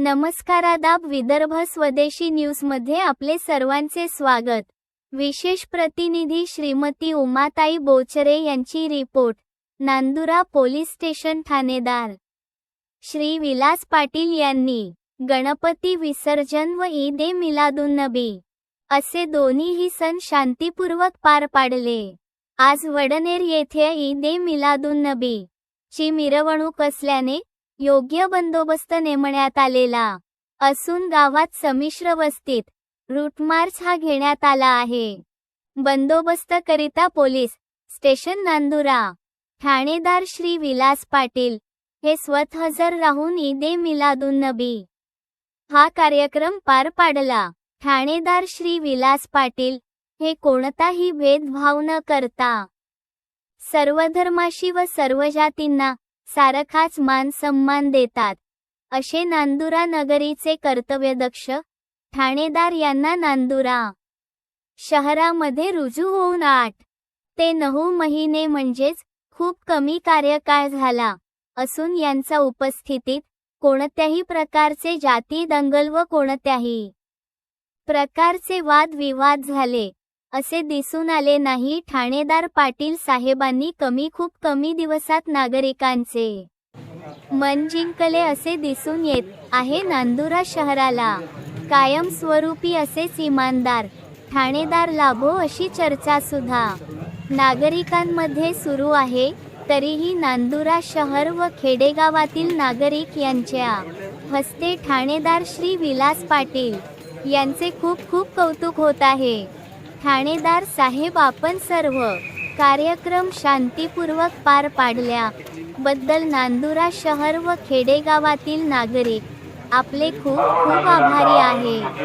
नमस्कार आदाब विदर्भ स्वदेशी न्यूजमध्ये आपले सर्वांचे स्वागत. विशेष प्रतिनिधी श्रीमती उमाताई बोचरे यांची रिपोर्ट. नांदुरा पोलीस स्टेशन ठाणेदार. श्री विलास पाटील यांनी गणपती विसर्जन व ईद ए मिलादुन्नबी. असे दोन्हीही सण शांतीपूर्वक पार पाडले. आज वडनेर येथे ईद ए मिलादुन्नबी. ची मिरवणूक असल्याने योग्य बंदोबस्त नेमण्यात आलेला असून गावात समिश्र वस्तीत रूट मार्च हा घेण्यात आला आहे. बंदोबस्त करिता पोलीस स्टेशन नांदुरा ठाणेदार श्री विलास पाटील हे स्वत हजर राहून ईदे ए मिलादुन्नबी. हा कार्यक्रम पार पाडला. ठाणेदार श्री विलास पाटील हे कोणताही भेदभाव न करता सर्व धर्माशी व सर्व जातींना सारखाच मान सन्मान देतात. असे नांदुरा नगरीचे कर्तव्यदक्ष ठाणेदार यांना नांदुरा. शहरामध्ये रुजू होऊन आठ ते नऊ महिने म्हणजेच खूप कमी कार्यकाळ झाला असून यांचा उपस्थितीत कोणत्याही प्रकारचे जाती दंगल व कोणत्याही प्रकारचे वाद विवाद झाले. असे दिसून आले नाही. ठाणेदार पाटील साहेबांनी कमी खूप कमी दिवसात नागरिकांचे मन जिंकले असे दिसून येत आहे. नांदुरा शहराला कायमस्वरूपी असेच इमानदार ठाणेदार लाभो अशी चर्चा सुद्धा नागरिकांमध्ये सुरू आहे. तरीही नांदुरा शहर व खेडेगावातील नागरिक यांच्या हस्ते ठाणेदार श्री विलास पाटील यांचे खूप खूप कौतुक होत आहे. ठाणेदार साहेब आपण सर्व कार्यक्रम शांतीपूर्वक पार पाडल्या. बद्दल नांदुरा शहर व खेडेगावातील नागरिक आपले खूप खूप आभारी आहे.